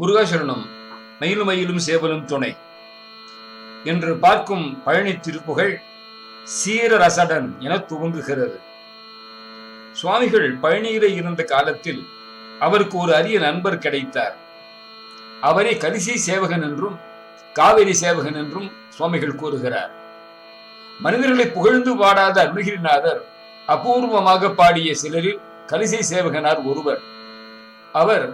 முருகாசரணம் மயிலும் மயிலும் சேவலும் துணை என்று பார்க்கும் பழனி திருப்புகழ் சீரரசடன் என துவங்குகிறது. சுவாமிகள் பழனியிலே இருந்த காலத்தில் அவருக்கு ஒரு அரிய நண்பர் கிடைத்தார். அவரை கரிசி சேவகன் என்றும் காவிரி சேவகன் என்றும் சுவாமிகள் கூறுகிறார். மனிதர்களை புகழ்ந்து பாடாத அருணகிரிநாதர் அபூர்வமாக பாடிய சிலரில் கரிசை சேவகனார் ஒருவர். அவர்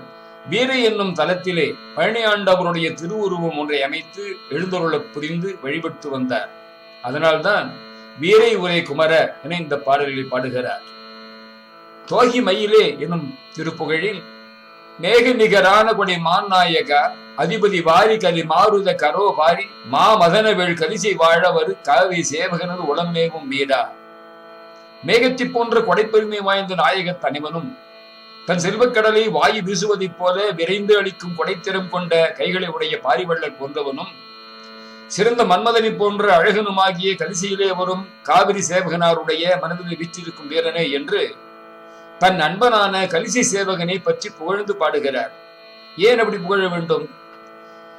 வீரை என்னும் தலத்திலே பழனி ஆண்டவருடைய திருவுருவம் ஒன்றை அமைத்து எழுந்தருள புரிந்து வழிபட்டு வந்தார். அதனால்தான் வீரை உரை குமர என இந்த பாடல்களை பாடுகிறார். தோகி மயிலே எனும் திருப்புகழில் மேக நிகரான கொடை மாநாயகா அதிபதி வாரி கலி மாருத கரோ வாரி மா மதனவேள் கலிசை வாழவர் கவி சேவகனது உளமேவும் வீடா மேகத்தி போன்ற கொடைப்பெருமை வாய்ந்த நாயக தனிவனும் தன் செல்வக்கடலை வாயு வீசுவதைப் போல விரைந்து அளிக்கும் கொடைத்திறம் கொண்ட கைகளை உடைய பாரிவள்ளல் போன்றவனும் சிறந்த மன்மதனை போன்ற அழகனுமாகிய கலிசையிலே வரும் காவிரி சேவகனாருடைய மனதில் வீற்றிருக்கும் வீரனே என்று தன் நண்பனான கலிசை சேவகனை பற்றி புகழ்ந்து பாடுகிறார். ஏன் அப்படி புகழ வேண்டும்?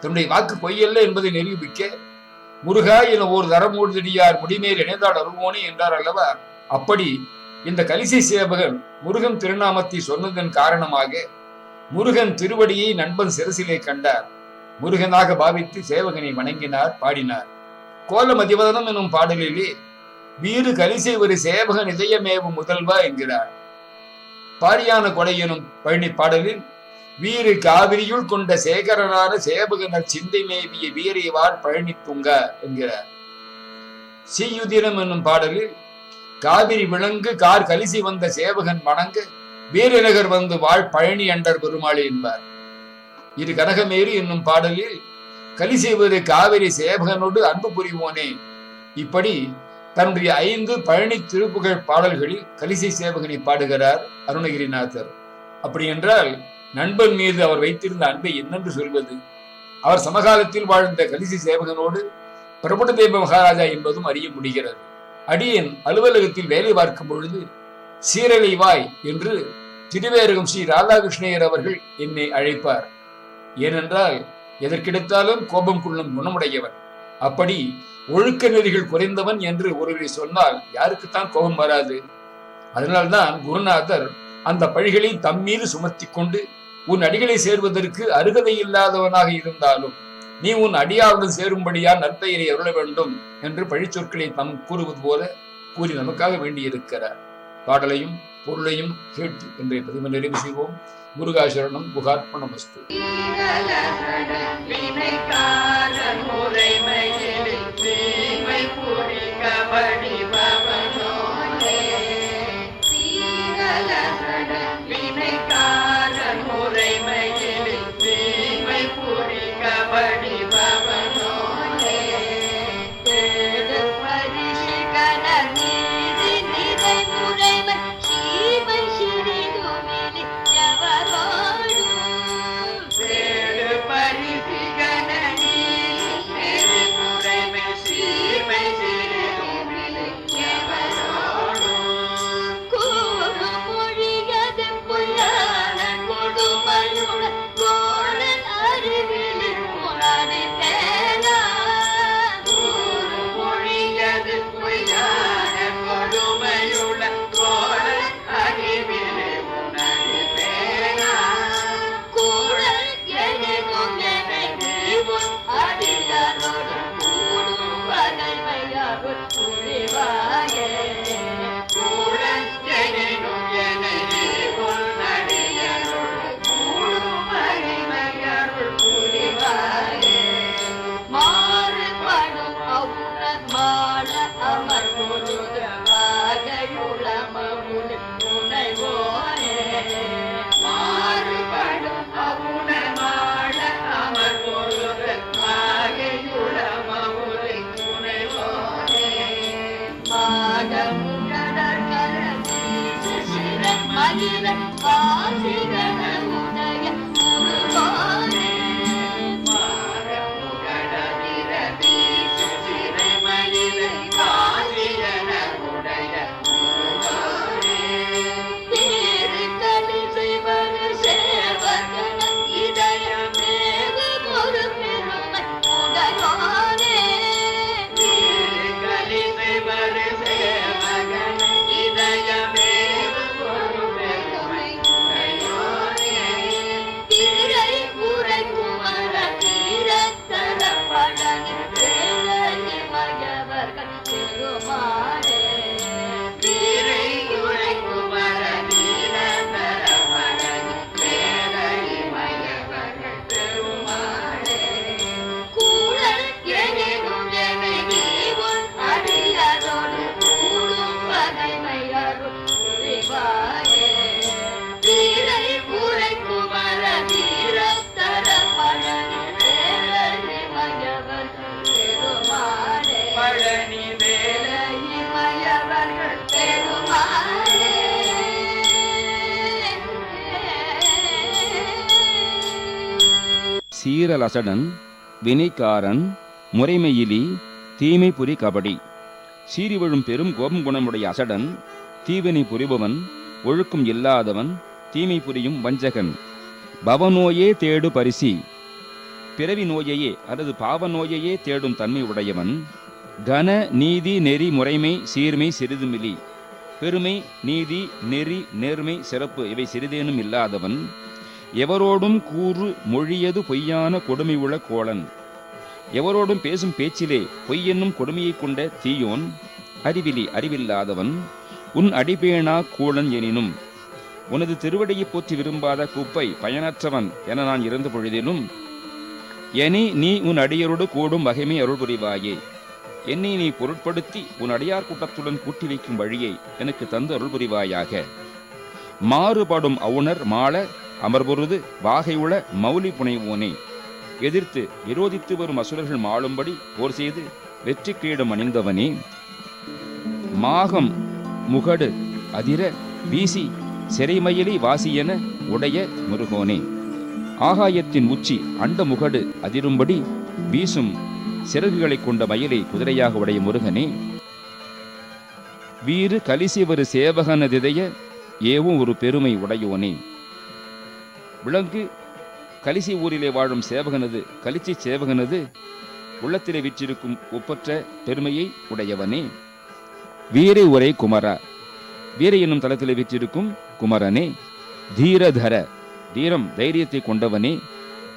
தன்னுடைய வாக்கு பொய்யல்ல என்பதை நிரூபிக்க முருகா என ஒரு தரமூர்தடியார் முடிமேல் இணைந்தால் அருவோனே என்றார் அல்லவா? அப்படி இந்த கலிசை சேவகன் முருகன் திருநாமத்தை சொன்னதன் காரணமாக முருகன் திருவடியை நண்பன் சிறசிலே கண்டார். முருகனாக பாவித்து சேவகனை வணங்கினார் பாடினார். கோலம் அதிவதனம் எனும் பாடலிலே வீறு கலிசை ஒரு சேவகன் இதயமேவும் முதல்வா என்கிறார். பாரியான கொடை எனும் பழனி பாடலில் வீறு காவிரியுள் கொண்ட சேகரனான சேவகனர் சிந்தை மேவிய வீரைவார் பழனி துங்க என்கிறார். சீயுதினம் என்னும் பாடலில் காவிரி விளங்கு கார் கலிசி வந்த சேவகன் வணங்கு வீரநகர் வந்து வாழ் பழனி அண்டர் பெருமாள் என்பார். இரு கனகமேரி என்னும் பாடலில் கலிசேவரு காவிரி சேவகனோடு அன்பு புரிவோனே. இப்படி தன்னுடைய ஐந்து பழனி திருப்புகழ் பாடல்களில் கலிசை சேவகனை பாடுகிறார் அருணகிரிநாதர். அப்படி என்றால் நண்பன் மீது அவர் வைத்திருந்த அன்பை என்னென்று சொல்வது? அவர் சமகாலத்தில் வாழ்ந்த கலிசி சேவகனோடு பிரபுடதேவ மகாராஜா என்பதும் அறிய முடிகிறது. அடியின் அலுவலகத்தில் வேலை பார்க்கும் பொழுது சீரலை வாய் என்று திருவேரகம் ஸ்ரீ ராதாகிருஷ்ணயர் அவர்கள் என்னை அழைப்பார். ஏனென்றால் எதற்கெடுத்தாலும் கோபம் கொள்ளும் குணமுடையவன். அப்படி ஒழுக்க நெறிகள் குறைந்தவன் என்று ஒருவரை சொன்னால் யாருக்குத்தான் கோபம் வராது. அதனால்தான் குருநாதர் அந்த பழிகளை தம்மீது சுமத்தி கொண்டு உன் அடிகளை சேர்வதற்கு அருகதை இல்லாதவனாக இருந்தாலும் நீ உன் அடியாருடன் சேரும்படியா நற்பெயரை அருள வேண்டும் என்று பழிச்சொற்களை தம் கூறுவது போல கூறி நமக்காக வேண்டியிருக்கிறார் பாடலையும் பொருளையும் கேட்டு இன்றைய பதிவு நிறைவு செய்வோம். முருகாசரணம் புகார்ப்பணம் வஸ்து முறைமையில் தீமை Amen. சீரலசடன் வினைக்காரன் முறைமையிலி தீமை புரி கபடி. சீறி விழும் பெரும் கோபம் குணமுடைய அசடன் தீவினை புரிபவன் ஒழுக்கம் இல்லாதவன் தீமை புரியும் வஞ்சகன். பவநோயே தேடு பரிசி. பிறவி நோயையே அல்லது பாவ நோயையே தேடும் தன்மை உடையவன். கன நீதி நெறி முறைமை சீர்மை சிறிதுமிலி பெருமை நீதி நெறி நேர்மை சிறப்பு இவை சிறிதேனும் இல்லாதவன். எவரோடும் கூறு மொழியது பொய்யான கொடுமை உள்ள கோளன் எவரோடும் பேசும் பேச்சிலே பொய் என்னும் கொடுமையைக் கொண்ட தீயோன் அறிவிலி அறிவில்லாதவன் உன் அடிபேணா கூழன் எனினும். உனது திருவடியை போற்றி விரும்பாத குப்பை பயனற்றவன் என நான் இருந்த பொழுதிலும் எனி நீ உன் அடியரோடு கூடும் வகைமை அருள் புரிவாயே. என்னை நீ பொருட்படுத்தி உன் அடியார் கூட்டத்துடன் கூட்டி வைக்கும் வழியை எனக்கு தந்து அருள் புரிவாயாக. மாறுபடும் அவுணர் மாள அமர்பொருது வாகையுள மௌலி புனைவோனே. எதிர்த்து விரோதித்து வரும் அசுரர்கள் மாளும்படி போர் செய்து வெற்றி கிரீடம் அணிந்தவனே. மாகம் முகடு அதிர வீசி சிறைமயிலை வாசியென உடைய முருகோனே. ஆகாயத்தின் உச்சி அண்ட முகடு அதிரும்படி வீசும் சிறகுகளை கொண்ட மயிலை குதிரையாக உடைய முருகனே. வீறு கலிசிவரு சேவகனதிதய ஏவும் ஒரு பெருமை உடையோனே. விலங்கு. கலிசி ஊரிலே வாழும் சேவகனது கலிச்சி சேவகனது உள்ளத்திலே விற்றிருக்கும் ஒப்பற்ற பெருமையை உடையவனே. வீரை உரை குமரா. வீரை என்னும் தளத்திலே விற்றிருக்கும் குமரனே. தீரதர தீரம் தைரியத்தை கொண்டவனே.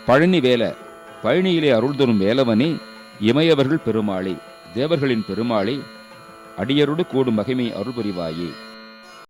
பழனி வேல பழனியிலே அருள் தரும் வேலவனே. இமையவர்கள் பெருமாளே தேவர்களின் பெருமாளே அடியரோடு கூடும் மகிமை அருள் புரிவாயே